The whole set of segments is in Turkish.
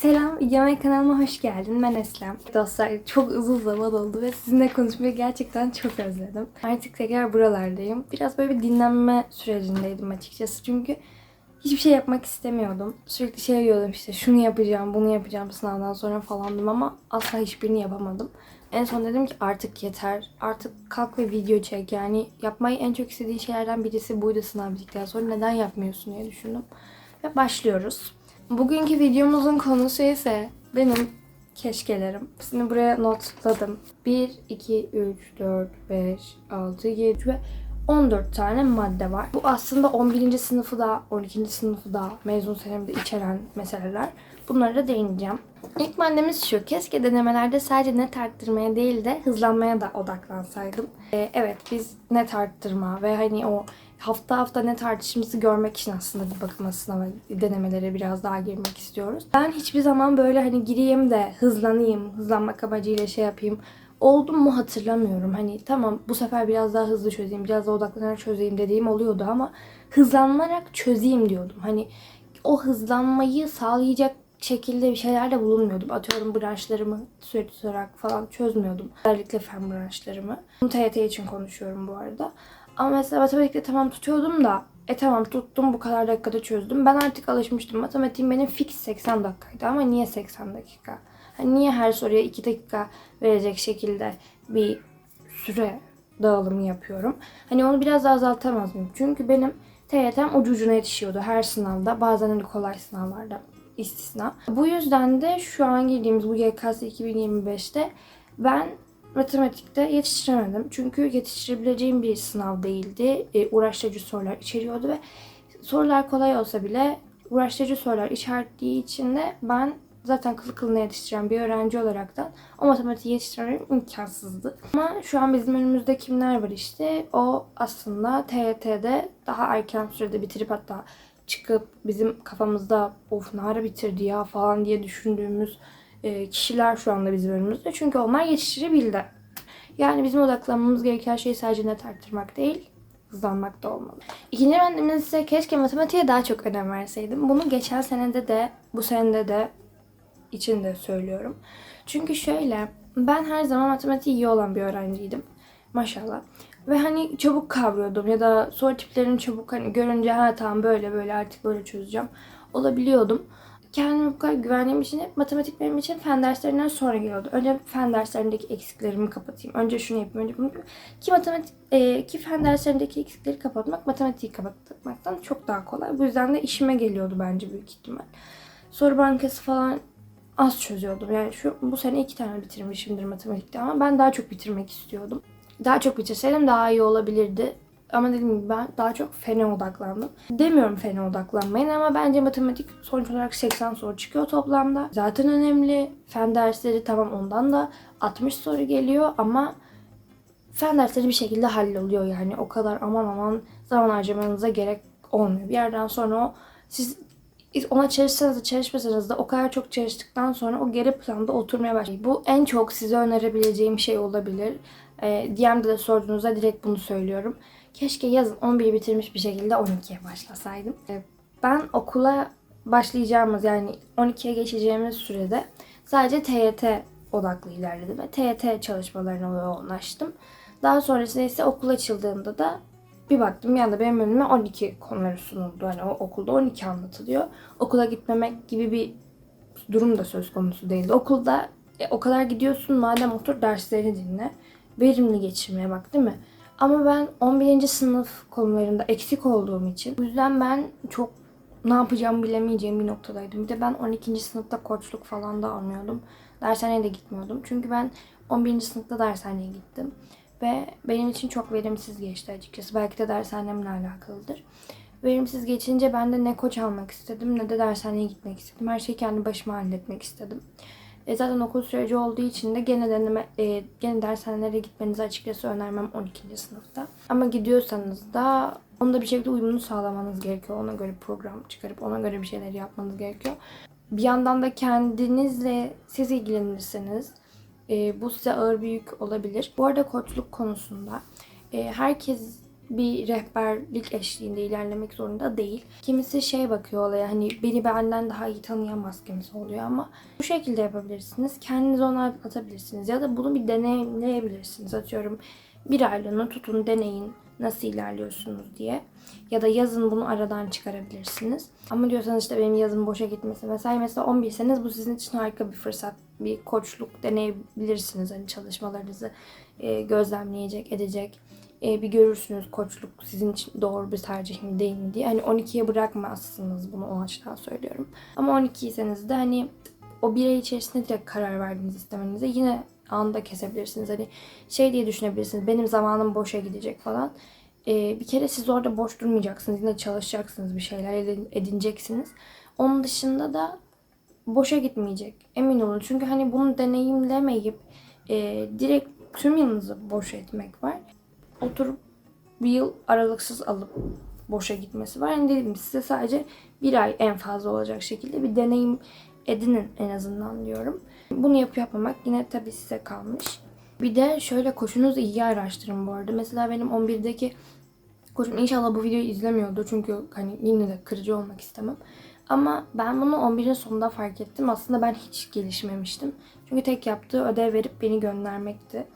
Selam, Yemek kanalıma hoş geldin. Ben Eslem. Dostlar çok uzun zaman oldu ve sizinle konuşmayı gerçekten çok özledim. Artık tekrar buralardayım. Biraz böyle bir dinlenme sürecindeydim açıkçası. Çünkü hiçbir şey yapmak istemiyordum. Sürekli şey diyordum işte şunu yapacağım, bunu yapacağım sınavdan sonra falandım ama asla hiçbirini yapamadım. En son dedim ki artık yeter. Artık kalk ve video çek. Yani yapmayı en çok istediği şeylerden birisi buydu sınav bittikten sonra. Neden yapmıyorsun diye düşündüm. Ve başlıyoruz. Bugünkü videomuzun konusu ise benim keşkelerim. Şimdi buraya notladım. 1, 2, 3, 4, 5, 6, 7 ve 14 tane madde var. Bu aslında 11. sınıfı da 12. sınıfı da mezun senemde içeren meseleler. Bunlara da değineceğim. İlk maddemiz şu. Keşke denemelerde sadece net arttırmaya değil de hızlanmaya da odaklansaydım. Ee, evet biz net arttırma ve hani o hafta hafta net artışımızı görmek için aslında bir bakıma sınava denemelere biraz daha girmek istiyoruz. Ben hiçbir zaman böyle hani gireyim de hızlanayım, hızlanmak amacıyla şey yapayım. Oldum mu hatırlamıyorum. Hani tamam bu sefer biraz daha hızlı çözeyim, biraz daha odaklanarak çözeyim dediğim oluyordu ama hızlanarak çözeyim diyordum. Hani o hızlanmayı sağlayacak şekilde bir şeylerde bulunmuyordum. Atıyorum branşlarımı sürekli tutarak falan çözmüyordum. Özellikle fen branşlarımı. Bunu TYT için konuşuyorum bu arada. Ama mesela matematikte tamam tutuyordum da e tamam tuttum bu kadar dakikada çözdüm. Ben artık alışmıştım. Matematiğim benim fix 80 dakikaydı ama niye 80 dakika? Hani niye her soruya 2 dakika verecek şekilde bir süre dağılımı yapıyorum? Hani onu biraz daha azaltamaz mıyım? Çünkü benim TYT'm ucu ucuna yetişiyordu her sınavda. Bazen hani kolay sınavlarda istisna. Bu yüzden de şu an girdiğimiz bu YKS 2025'te ben matematikte yetiştiremedim. Çünkü yetiştirebileceğim bir sınav değildi. E, uğraştırıcı sorular içeriyordu ve sorular kolay olsa bile uğraştırıcı sorular içerdiği için de ben zaten kılı kılına yetiştiren bir öğrenci olaraktan o matematiği yetiştirmem imkansızdı. Ama şu an bizim önümüzde kimler var işte o aslında TYT'de daha erken sürede bitirip hatta çıkıp bizim kafamızda of ne ara bitirdi ya falan diye düşündüğümüz e, kişiler şu anda bizim önümüzde. Çünkü onlar yetiştirebildi. Yani bizim odaklanmamız gereken şey sadece net arttırmak değil, hızlanmak da olmalı. İkinci maddemiz ise keşke matematiğe daha çok önem verseydim. Bunu geçen senede de, bu senede de için de söylüyorum. Çünkü şöyle, ben her zaman matematiği iyi olan bir öğrenciydim. Maşallah. Ve hani çabuk kavrıyordum ya da soru tiplerini çabuk hani görünce ha tamam böyle böyle artık böyle çözeceğim olabiliyordum. Kendime bu kadar güvendiğim için hep matematik benim için fen derslerinden sonra geliyordu. Önce fen derslerindeki eksiklerimi kapatayım. Önce şunu yapayım, önce bunu yapayım. Ki matematik, e, ki fen derslerindeki eksikleri kapatmak matematiği kapatmaktan çok daha kolay. Bu yüzden de işime geliyordu bence büyük ihtimal. Soru bankası falan az çözüyordum. Yani şu bu sene iki tane bitirmişimdir matematikte ama ben daha çok bitirmek istiyordum. Daha çok bitirseydim daha iyi olabilirdi. Ama dediğim gibi ben daha çok fene odaklandım. Demiyorum fene odaklanmayın ama bence matematik sonuç olarak 80 soru çıkıyor toplamda. Zaten önemli. Fen dersleri tamam ondan da 60 soru geliyor ama fen dersleri bir şekilde halloluyor yani. O kadar aman aman zaman harcamanıza gerek olmuyor. Bir yerden sonra o siz ona çalışsanız da çalışmasanız da o kadar çok çalıştıktan sonra o geri planda oturmaya başlıyor. Bu en çok size önerebileceğim şey olabilir. E, DM'de de sorduğunuzda direkt bunu söylüyorum. Keşke yazın 11'i bitirmiş bir şekilde 12'ye başlasaydım. E, ben okula başlayacağımız yani 12'ye geçeceğimiz sürede sadece TYT odaklı ilerledim ve TYT çalışmalarına yoğunlaştım. Daha sonrasında ise okul açıldığında da bir baktım bir anda benim önüme 12 konuları sunuldu. Hani o okulda 12 anlatılıyor. Okula gitmemek gibi bir durum da söz konusu değildi. Okulda e, o kadar gidiyorsun madem otur derslerini dinle. Verimli geçirmeye bak değil mi? Ama ben 11. sınıf konularında eksik olduğum için o yüzden ben çok ne yapacağımı bilemeyeceğim bir noktadaydım. Bir de ben 12. sınıfta koçluk falan da almıyordum. Dershaneye de gitmiyordum. Çünkü ben 11. sınıfta dershaneye gittim. Ve benim için çok verimsiz geçti açıkçası. Belki de dershanemle alakalıdır. Verimsiz geçince ben de ne koç almak istedim ne de dershaneye gitmek istedim. Her şeyi kendi başıma halletmek istedim. E zaten okul süreci olduğu için de gene deneme, e, gene dershanelere gitmenizi açıkçası önermem 12. sınıfta. Ama gidiyorsanız da onda bir şekilde uyumunu sağlamanız gerekiyor. Ona göre program çıkarıp ona göre bir şeyler yapmanız gerekiyor. Bir yandan da kendinizle siz ilgilenirseniz e, bu size ağır bir yük olabilir. Bu arada koçluk konusunda e, herkes bir rehberlik eşliğinde ilerlemek zorunda değil. Kimisi şey bakıyor olaya hani beni benden daha iyi tanıyamaz kimisi oluyor ama bu şekilde yapabilirsiniz. Kendinizi ona atabilirsiniz ya da bunu bir deneyimleyebilirsiniz. Atıyorum bir aylığını tutun deneyin nasıl ilerliyorsunuz diye. Ya da yazın bunu aradan çıkarabilirsiniz. Ama diyorsanız işte benim yazın boşa gitmesi. Mesela mesela 11'seniz bu sizin için harika bir fırsat. Bir koçluk deneyebilirsiniz. Hani çalışmalarınızı e, gözlemleyecek, edecek. E, bir görürsünüz koçluk sizin için doğru bir tercih mi değil mi diye. Hani 12'ye bırakmazsınız bunu o açıdan söylüyorum. Ama 12'yseniz de hani o bir ay içerisinde direkt karar verdiğiniz istemenize yine anda kesebilirsiniz. Hani şey diye düşünebilirsiniz. Benim zamanım boşa gidecek falan. Ee, bir kere siz orada boş durmayacaksınız. Yine çalışacaksınız. Bir şeyler edin- edineceksiniz. Onun dışında da boşa gitmeyecek. Emin olun. Çünkü hani bunu deneyimlemeyip e, direkt tüm yılınızı boş etmek var. Oturup bir yıl aralıksız alıp boşa gitmesi var. Yani dediğim gibi size sadece bir ay en fazla olacak şekilde bir deneyim edinin en azından diyorum. Bunu yapıp yapmamak yine tabii size kalmış. Bir de şöyle koşunuzu iyi araştırın bu arada. Mesela benim 11'deki koçum inşallah bu videoyu izlemiyordu. Çünkü hani yine de kırıcı olmak istemem. Ama ben bunu 11'in sonunda fark ettim. Aslında ben hiç gelişmemiştim. Çünkü tek yaptığı ödev verip beni göndermekti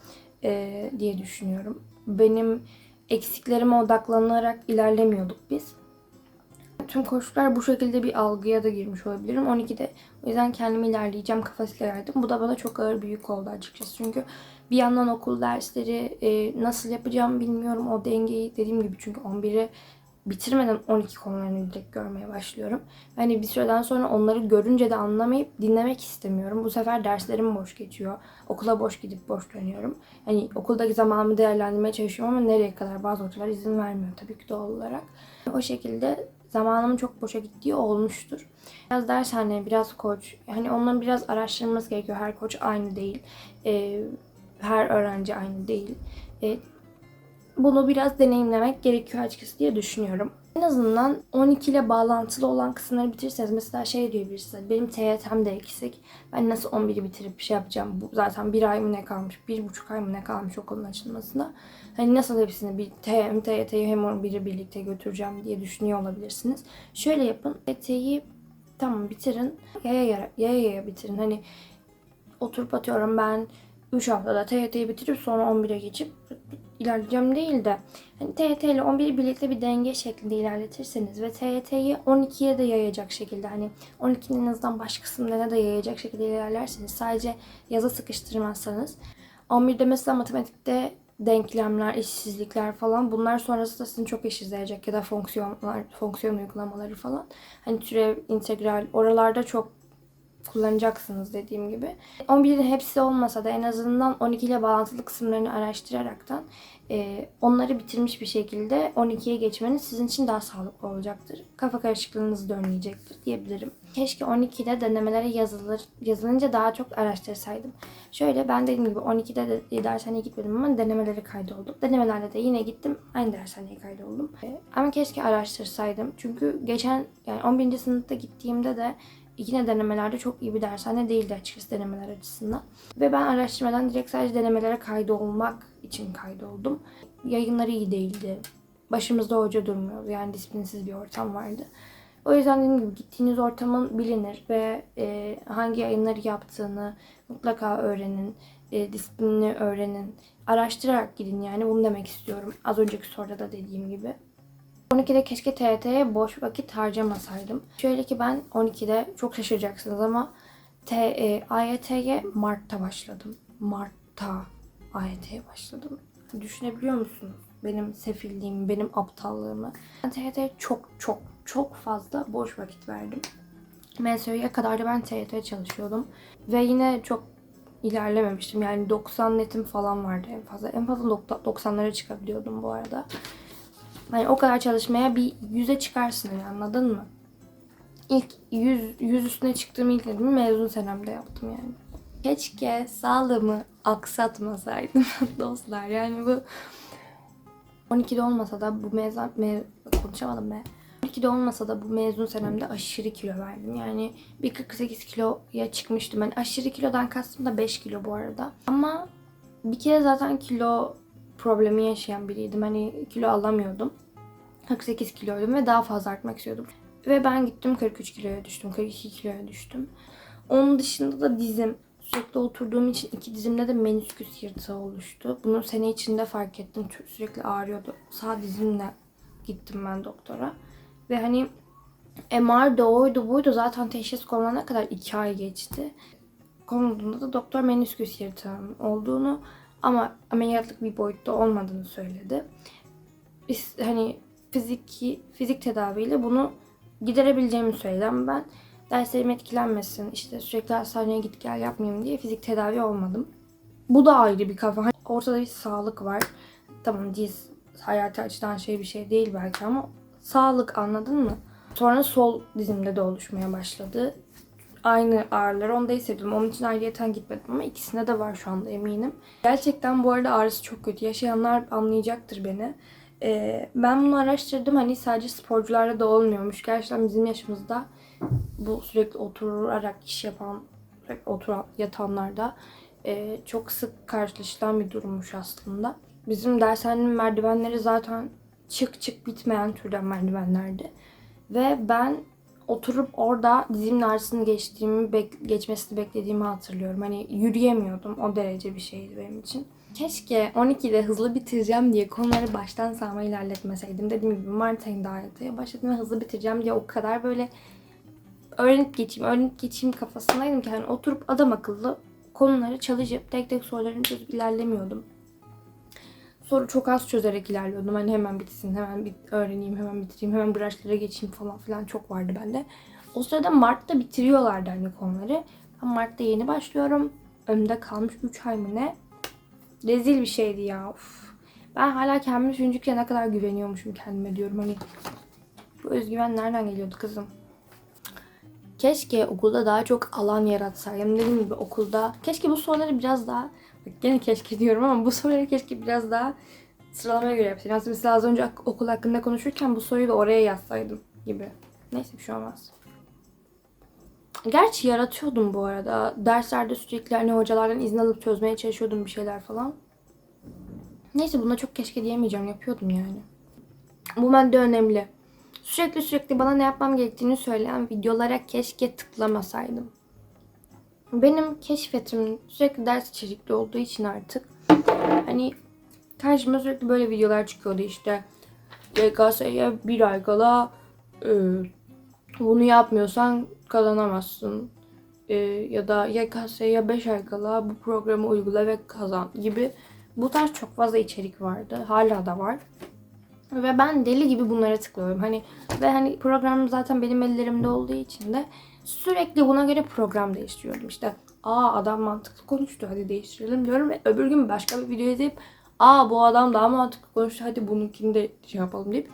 eee, diye düşünüyorum. Benim eksiklerime odaklanarak ilerlemiyorduk biz. Tüm koçlar bu şekilde bir algıya da girmiş olabilirim. 12'de o yüzden kendimi ilerleyeceğim kafasıyla verdim. Bu da bana çok ağır bir yük oldu açıkçası. Çünkü bir yandan okul dersleri e, nasıl yapacağım bilmiyorum. O dengeyi dediğim gibi çünkü 11'i bitirmeden 12 konularını direkt görmeye başlıyorum. Hani bir süreden sonra onları görünce de anlamayıp dinlemek istemiyorum. Bu sefer derslerim boş geçiyor. Okula boş gidip boş dönüyorum. Hani okuldaki zamanımı değerlendirmeye çalışıyorum ama nereye kadar bazı hocalar izin vermiyor tabii ki doğal olarak. O şekilde zamanımın çok boşa gittiği olmuştur. Biraz dershane, biraz koç. Yani onların biraz araştırılması gerekiyor. Her koç aynı değil. Ee, her öğrenci aynı değil. Ee, bunu biraz deneyimlemek gerekiyor açıkçası diye düşünüyorum. En azından 12 ile bağlantılı olan kısımları bitirirseniz mesela şey diyebilirsiniz. Benim TYT'm de eksik. Ben nasıl 11'i bitirip bir şey yapacağım? Bu zaten bir ay mı ne kalmış? Bir buçuk ay mı ne kalmış okulun açılmasına? Hani nasıl hepsini bir hem TYT'yi hem 11'i birlikte götüreceğim diye düşünüyor olabilirsiniz. Şöyle yapın. TYT'yi tamam bitirin. Yaya yaya, yaya yaya bitirin. Hani oturup atıyorum ben 3 haftada TYT'yi bitirip sonra 11'e geçip ilerleyeceğim değil de hani TYT ile 11'i birlikte bir denge şeklinde ilerletirseniz ve TYT'yi 12'ye de yayacak şekilde hani 12'nin en azından baş kısımlarına da yayacak şekilde ilerlerseniz sadece yaza sıkıştırmazsanız 11'de mesela matematikte denklemler, eşitsizlikler falan bunlar sonrasında sizin çok işinize ya da fonksiyonlar, fonksiyon uygulamaları falan. Hani türev, integral oralarda çok kullanacaksınız dediğim gibi. 11'in hepsi olmasa da en azından 12 ile bağlantılı kısımlarını araştıraraktan e, onları bitirmiş bir şekilde 12'ye geçmeniz sizin için daha sağlıklı olacaktır. Kafa karışıklığınızı da diyebilirim. Keşke 12'de denemelere yazılır, yazılınca daha çok araştırsaydım. Şöyle ben dediğim gibi 12'de de dershaneye gitmedim ama denemelere kaydoldum. Denemelerde de yine gittim aynı dershaneye kaydoldum. E, ama keşke araştırsaydım. Çünkü geçen yani 11. sınıfta gittiğimde de yine denemelerde çok iyi bir dershane değildi açıkçası denemeler açısından. Ve ben araştırmadan direkt sadece denemelere kaydolmak için kaydoldum. Yayınları iyi değildi. Başımızda hoca durmuyordu. Yani disiplinsiz bir ortam vardı. O yüzden dediğim gibi gittiğiniz ortamın bilinir ve e, hangi yayınları yaptığını mutlaka öğrenin. E, disiplinini öğrenin. Araştırarak gidin yani bunu demek istiyorum. Az önceki soruda da dediğim gibi. 12'de keşke TYT'ye boş vakit harcamasaydım. Şöyle ki ben 12'de çok şaşıracaksınız ama T, e, AYT'ye Mart'ta başladım. Mart'ta AYT'ye başladım. Düşünebiliyor musunuz? Benim sefilliğimi, benim aptallığımı. Ben TYT'ye çok çok çok fazla boş vakit verdim. MSÖ'ye kadar da ben TYT'ye çalışıyordum. Ve yine çok ilerlememiştim. Yani 90 netim falan vardı en fazla. En fazla 90'lara çıkabiliyordum bu arada. Hani o kadar çalışmaya bir yüze çıkarsın hani anladın mı? İlk yüz, yüz üstüne çıktığım ilk nedimi mezun senemde yaptım yani. Keşke sağlığımı aksatmasaydım dostlar. Yani bu 12'de olmasa da bu mezun... Me, konuşamadım be. 12'de olmasa da bu mezun senemde aşırı kilo verdim. Yani bir 48 kiloya çıkmıştım. Ben aşırı kilodan kastım da 5 kilo bu arada. Ama bir kere zaten kilo problemi yaşayan biriydim. Hani kilo alamıyordum. 48 kiloydum ve daha fazla artmak istiyordum. Ve ben gittim 43 kiloya düştüm. 42 kiloya düştüm. Onun dışında da dizim. Sürekli oturduğum için iki dizimde de menisküs yırtığı oluştu. Bunu sene içinde fark ettim. Sü- Sürekli ağrıyordu. Sağ dizimle gittim ben doktora. Ve hani MR da oydu buydu. Zaten teşhis konulana kadar iki ay geçti. Konulduğunda da doktor menisküs yırtığının olduğunu ama ameliyatlık bir boyutta olmadığını söyledi. Biz hani fiziki fizik tedaviyle bunu giderebileceğimi söyledim ben. Derslerim etkilenmesin, işte sürekli hastaneye git gel yapmayayım diye fizik tedavi olmadım. Bu da ayrı bir kafa. Hani Ortada bir sağlık var. Tamam diz hayati açıdan şey bir şey değil belki ama sağlık anladın mı? Sonra sol dizimde de oluşmaya başladı. Aynı ağrıları onda hissediyorum. Onun için ayrıyeten gitmedim ama ikisinde de var şu anda eminim. Gerçekten bu arada ağrısı çok kötü. Yaşayanlar anlayacaktır beni. Ee, ben bunu araştırdım. Hani sadece sporcularda da olmuyormuş. Gerçekten bizim yaşımızda bu sürekli oturarak iş yapan, oturan yatanlarda e, çok sık karşılaşılan bir durummuş aslında. Bizim dershanenin merdivenleri zaten çık çık bitmeyen türden merdivenlerdi. Ve ben oturup orada dizimin ağrısını geçtiğimi, bek- geçmesini beklediğimi hatırlıyorum. Hani yürüyemiyordum. O derece bir şeydi benim için. Keşke 12'de hızlı bitireceğim diye konuları baştan sağma ilerletmeseydim. Dediğim gibi Mart ayında AYT'ye başladım ve hızlı bitireceğim diye o kadar böyle öğrenip geçeyim, öğrenip geçeyim kafasındaydım ki hani oturup adam akıllı konuları çalışıp tek tek sorularını çözüp ilerlemiyordum. Soru çok az çözerek ilerliyordum. Hani hemen bitsin, hemen bit öğreneyim, hemen bitireyim, hemen branşlara geçeyim falan filan çok vardı bende. O sırada Mart'ta bitiriyorlardı hani konuları. Ben Mart'ta yeni başlıyorum. Önümde kalmış 3 ay mı ne? Rezil bir şeydi ya. Of. Ben hala kendime düşündükçe ne kadar güveniyormuşum kendime diyorum. Hani bu özgüven nereden geliyordu kızım? Keşke okulda daha çok alan yaratsaydım. Dediğim gibi okulda. Keşke bu soruları biraz daha gene keşke diyorum ama bu soruları keşke biraz daha sıralamaya göre yapsaydım. Aslında Mesela az önce okul hakkında konuşurken bu soruyu da oraya yazsaydım gibi. Neyse bir şey olmaz. Gerçi yaratıyordum bu arada. Derslerde sürekli hani hocalardan izin alıp çözmeye çalışıyordum bir şeyler falan. Neyse buna çok keşke diyemeyeceğim. Yapıyordum yani. Bu madde önemli. Sürekli sürekli bana ne yapmam gerektiğini söyleyen videolara keşke tıklamasaydım. Benim keşfetim sürekli ders içerikli olduğu için artık hani karşıma sürekli böyle videolar çıkıyordu işte. YKS'ye bir ay kala e, bunu yapmıyorsan kazanamazsın. E, ya da YKS'ye 5 ay kala bu programı uygula ve kazan gibi bu tarz çok fazla içerik vardı. Hala da var. Ve ben deli gibi bunlara tıklıyorum. Hani ve hani program zaten benim ellerimde olduğu için de sürekli buna göre program değiştiriyordum. İşte aa adam mantıklı konuştu hadi değiştirelim diyorum ve öbür gün başka bir video izleyip aa bu adam daha mantıklı konuştu hadi bununkini de şey yapalım deyip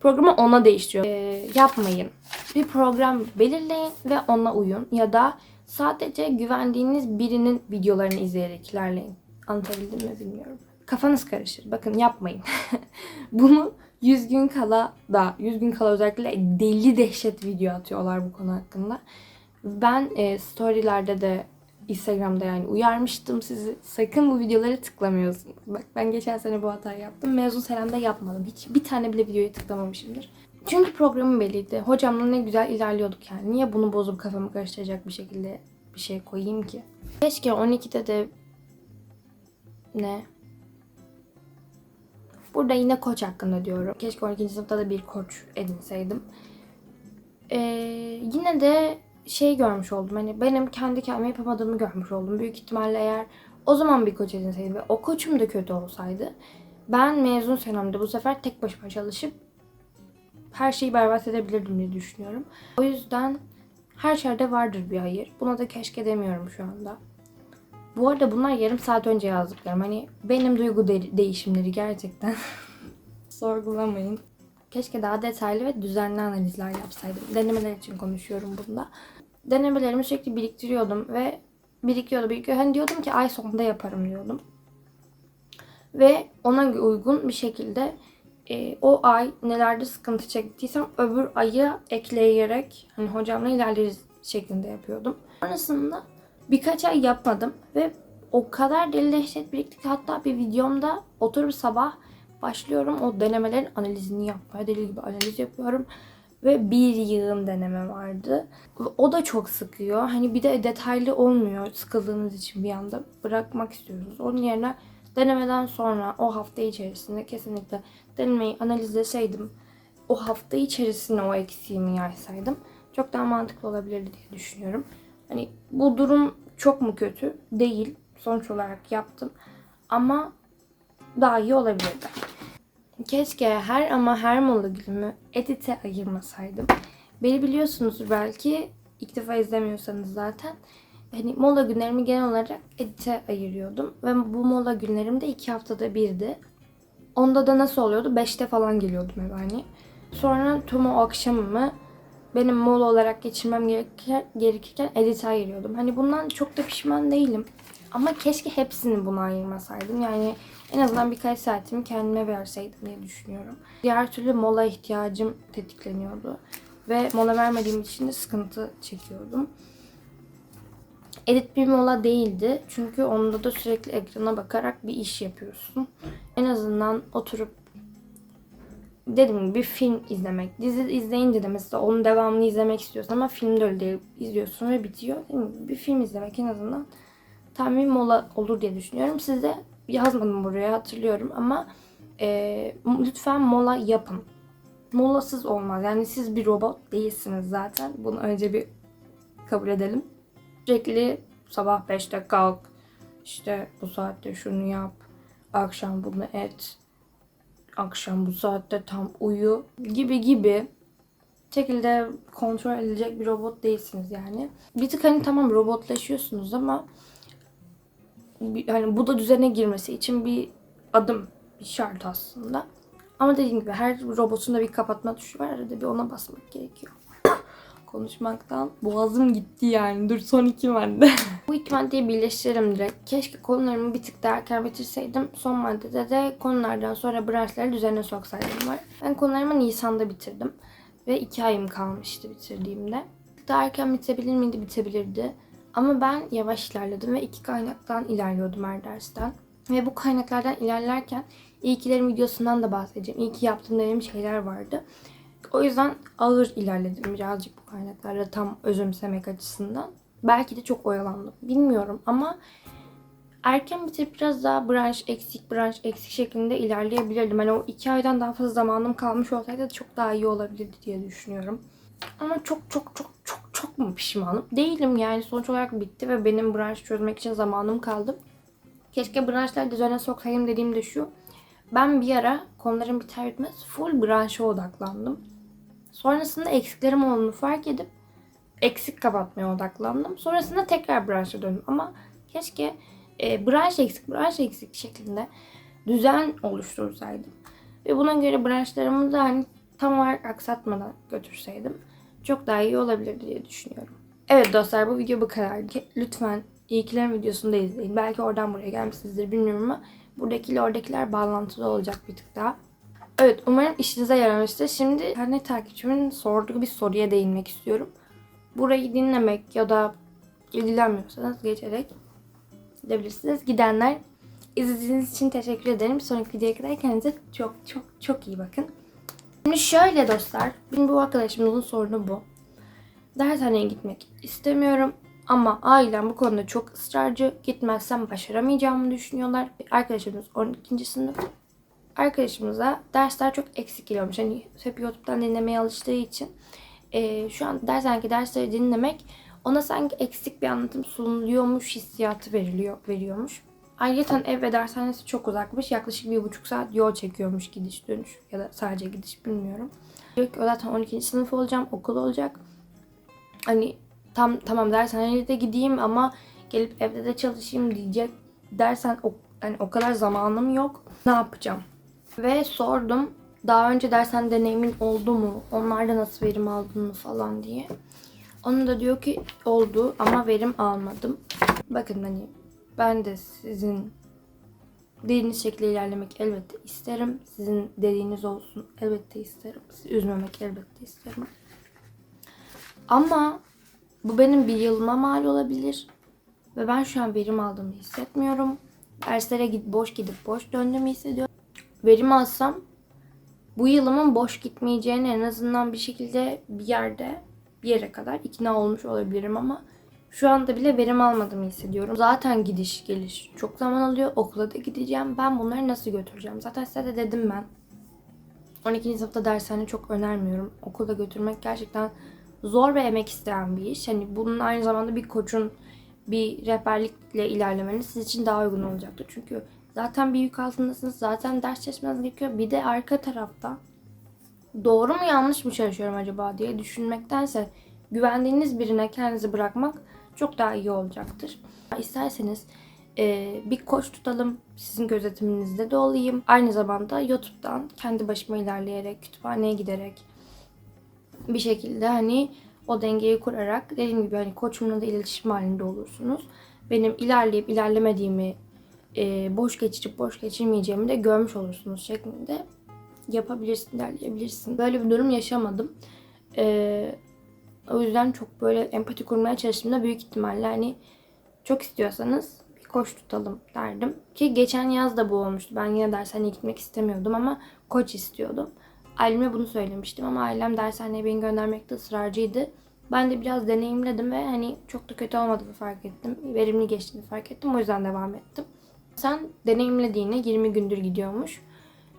programı ona değiştiriyor. Ee, yapmayın. Bir program belirleyin ve ona uyun ya da sadece güvendiğiniz birinin videolarını izleyerek ilerleyin. Anlatabildim mi bilmiyorum. Kafanız karışır. Bakın yapmayın. Bunu 100 gün kala da 100 gün kala özellikle deli dehşet video atıyorlar bu konu hakkında. Ben e, storylerde de Instagram'da yani uyarmıştım sizi. Sakın bu videolara tıklamıyorsunuz. Bak ben geçen sene bu hatayı yaptım. Mezun senemde yapmadım. Hiç bir tane bile videoya tıklamamışımdır. Çünkü programım belliydi. Hocamla ne güzel ilerliyorduk yani. Niye bunu bozup kafamı karıştıracak bir şekilde bir şey koyayım ki? Keşke 12'de de ne? Burada yine koç hakkında diyorum. Keşke 12. sınıfta da bir koç edinseydim. Ee, yine de şey görmüş oldum. Hani benim kendi kendime yapamadığımı görmüş oldum. Büyük ihtimalle eğer o zaman bir koç edinseydim ve o koçum da kötü olsaydı ben mezun senemde bu sefer tek başıma çalışıp her şeyi berbat edebilirdim diye düşünüyorum. O yüzden her şerde vardır bir hayır. Buna da keşke demiyorum şu anda. Bu arada bunlar yarım saat önce yazdıklarım. Hani benim duygu de- değişimleri gerçekten. Sorgulamayın. Keşke daha detaylı ve düzenli analizler yapsaydım. Denemeler için konuşuyorum bunda. Denemelerimi sürekli biriktiriyordum ve birikiyordu birikiyordu. Hani diyordum ki ay sonunda yaparım diyordum. Ve ona uygun bir şekilde e, o ay nelerde sıkıntı çektiysem öbür ayı ekleyerek hani hocamla ilerleriz şeklinde yapıyordum. Sonrasında birkaç ay yapmadım ve o kadar deli dehşet birikti ki hatta bir videomda oturup sabah başlıyorum o denemelerin analizini yapmaya deli gibi analiz yapıyorum. Ve bir yığın deneme vardı. O da çok sıkıyor. Hani bir de detaylı olmuyor sıkıldığınız için bir anda bırakmak istiyorsunuz. Onun yerine denemeden sonra o hafta içerisinde kesinlikle denemeyi analizleseydim o hafta içerisinde o eksiğimi yaysaydım çok daha mantıklı olabilirdi diye düşünüyorum. Hani bu durum çok mu kötü? Değil. Sonuç olarak yaptım. Ama daha iyi olabilirdi. Keşke her ama her mola günümü edite ayırmasaydım. Beni biliyorsunuz belki ilk defa izlemiyorsanız zaten. Hani mola günlerimi genel olarak edite ayırıyordum. Ve bu mola günlerim de iki haftada birdi. Onda da nasıl oluyordu? Beşte falan geliyordum eve hani. Sonra tüm o akşamımı benim mola olarak geçirmem gerekirken, gerekirken edite ayırıyordum. Hani bundan çok da pişman değilim. Ama keşke hepsini buna ayırmasaydım. Yani en azından birkaç saatimi kendime verseydim diye düşünüyorum. Diğer türlü mola ihtiyacım tetikleniyordu. Ve mola vermediğim için de sıkıntı çekiyordum. Edit bir mola değildi. Çünkü onda da sürekli ekrana bakarak bir iş yapıyorsun. En azından oturup dediğim gibi film izlemek. Dizi izleyince de mesela onun devamını izlemek istiyorsun ama filmde öyle değil. İzliyorsun ve bitiyor. Bir film izlemek en azından tam bir mola olur diye düşünüyorum. Size yazmadım buraya hatırlıyorum ama e, lütfen mola yapın. Molasız olmaz. Yani siz bir robot değilsiniz zaten. Bunu önce bir kabul edelim. Sürekli sabah 5'te kalk. işte bu saatte şunu yap. Akşam bunu et. Akşam bu saatte tam uyu gibi gibi şekilde kontrol edilecek bir robot değilsiniz yani. Bir tık hani tamam robotlaşıyorsunuz ama hani bu da düzene girmesi için bir adım, bir şart aslında. Ama dediğim gibi her robotun da bir kapatma tuşu var. Arada bir ona basmak gerekiyor. Konuşmaktan boğazım gitti yani. Dur son iki madde. bu iki maddeyi birleştirelim direkt. Keşke konularımı bir tık daha erken bitirseydim. Son maddede de konulardan sonra branşları düzene soksaydım var. Ben konularımı Nisan'da bitirdim. Ve iki ayım kalmıştı bitirdiğimde. Daha erken bitebilir miydi? Bitebilirdi. Ama ben yavaş ilerledim ve iki kaynaktan ilerliyordum her dersten. Ve bu kaynaklardan ilerlerken ilkilerin videosundan da bahsedeceğim. İyi ki yaptığım dediğim şeyler vardı. O yüzden ağır ilerledim birazcık bu kaynaklarla tam özümsemek açısından. Belki de çok oyalandım. Bilmiyorum ama erken bitirip biraz daha branş eksik branş eksik şeklinde ilerleyebilirdim. Hani o iki aydan daha fazla zamanım kalmış olsaydı çok daha iyi olabilirdi diye düşünüyorum. Ama çok çok çok çok çok mu pişmanım? Değilim yani sonuç olarak bitti ve benim branş çözmek için zamanım kaldı. Keşke branşları düzene soksaydım dediğim de şu. Ben bir ara konularım biter bitmez full branşa odaklandım. Sonrasında eksiklerim olduğunu fark edip eksik kapatmaya odaklandım. Sonrasında tekrar branşa döndüm. Ama keşke e, branş eksik, branş eksik şeklinde düzen oluştursaydım. Ve buna göre branşlarımı da hani tam olarak aksatmadan götürseydim çok daha iyi olabilir diye düşünüyorum. Evet dostlar bu video bu kadardı. Lütfen ilkilerin videosunu da izleyin. Belki oradan buraya gelmişsinizdir bilmiyorum ama buradakiyle oradakiler bağlantılı olacak bir tık daha. Evet umarım işinize yaramıştır. Şimdi internet takipçimin sorduğu bir soruya değinmek istiyorum. Burayı dinlemek ya da ilgilenmiyorsanız geçerek gidebilirsiniz. Gidenler izlediğiniz için teşekkür ederim. Bir sonraki videoya kadar kendinize çok çok çok iyi bakın. Şimdi şöyle dostlar, benim bu arkadaşımızın sorunu bu. Dershaneye gitmek istemiyorum ama ailem bu konuda çok ısrarcı. Gitmezsem başaramayacağımı düşünüyorlar. Arkadaşımız 12. sınıf. Arkadaşımıza dersler çok eksik geliyormuş. Hani hep YouTube'dan dinlemeye alıştığı için eee, şu an dershanedeki dersleri dinlemek ona sanki eksik bir anlatım sunuluyormuş hissiyatı veriliyor, veriyormuş. Ayrıca ev ve dershanesi çok uzakmış. Yaklaşık bir buçuk saat yol çekiyormuş gidiş dönüş. Ya da sadece gidiş bilmiyorum. Diyor ki o zaten 12. sınıf olacağım, okul olacak. Hani tam tamam dershaneye de gideyim ama gelip evde de çalışayım diyecek dersen o, hani o kadar zamanım yok. Ne yapacağım? Ve sordum. Daha önce dersen deneyimin oldu mu? Onlarda nasıl verim aldın mı falan diye. Onun da diyor ki oldu ama verim almadım. Bakın hani ben de sizin dediğiniz şekilde ilerlemek elbette isterim. Sizin dediğiniz olsun elbette isterim. Sizi üzmemek elbette isterim. Ama bu benim bir yılıma mal olabilir. Ve ben şu an verim aldığımı hissetmiyorum. Derslere git boş gidip boş döndüğümü hissediyorum. Verim alsam bu yılımın boş gitmeyeceğini en azından bir şekilde bir yerde bir yere kadar ikna olmuş olabilirim ama şu anda bile verim almadığımı hissediyorum. Zaten gidiş geliş çok zaman alıyor. Okula da gideceğim. Ben bunları nasıl götüreceğim? Zaten size de dedim ben. 12. sınıfta dershane çok önermiyorum. Okula götürmek gerçekten zor ve emek isteyen bir iş. Hani bunun aynı zamanda bir koçun bir rehberlikle ilerlemeniz siz için daha uygun olacaktır. Çünkü zaten bir yük altındasınız. Zaten ders çalışmanız gerekiyor. Bir de arka tarafta doğru mu yanlış mı çalışıyorum acaba diye düşünmektense güvendiğiniz birine kendinizi bırakmak çok daha iyi olacaktır. İsterseniz e, bir koç tutalım. Sizin gözetiminizde de olayım. Aynı zamanda YouTube'dan kendi başıma ilerleyerek, kütüphaneye giderek bir şekilde hani o dengeyi kurarak dediğim gibi hani koçumla da iletişim halinde olursunuz. Benim ilerleyip ilerlemediğimi, e, boş geçirip boş geçirmeyeceğimi de görmüş olursunuz şeklinde yapabilirsin, ilerleyebilirsin. Böyle bir durum yaşamadım. E, o yüzden çok böyle empati kurmaya çalıştığımda büyük ihtimalle hani çok istiyorsanız bir koç tutalım derdim. Ki geçen yaz da bu olmuştu. Ben yine dershaneye gitmek istemiyordum ama koç istiyordum. Aileme bunu söylemiştim ama ailem dershaneye beni göndermekte ısrarcıydı. Ben de biraz deneyimledim ve hani çok da kötü olmadığını fark ettim. Verimli geçtiğini fark ettim. O yüzden devam ettim. Sen deneyimlediğini 20 gündür gidiyormuş.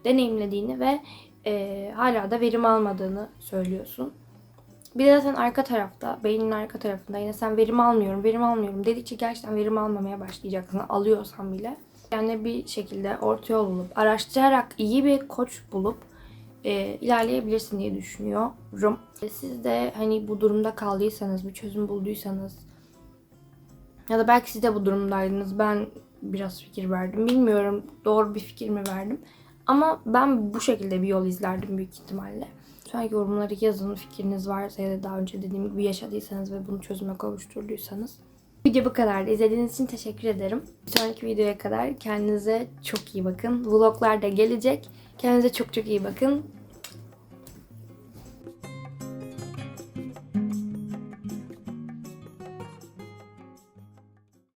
Deneyimlediğini ve e, hala da verim almadığını söylüyorsun. Bir de zaten arka tarafta, beynin arka tarafında yine sen verim almıyorum, verim almıyorum dedikçe gerçekten verim almamaya başlayacaksın alıyorsan bile. Yani bir şekilde orta yol bulup, araştırarak iyi bir koç bulup e, ilerleyebilirsin diye düşünüyorum. E, Siz de hani bu durumda kaldıysanız, bir çözüm bulduysanız ya da belki siz de bu durumdaydınız. Ben biraz fikir verdim. Bilmiyorum doğru bir fikir mi verdim. Ama ben bu şekilde bir yol izlerdim büyük ihtimalle. Lütfen yorumlara yazın fikriniz varsa ya da daha önce dediğim gibi yaşadıysanız ve bunu çözüme kavuşturduysanız. Video bu kadardı. İzlediğiniz için teşekkür ederim. Bir sonraki videoya kadar kendinize çok iyi bakın. Vloglar da gelecek. Kendinize çok çok iyi bakın.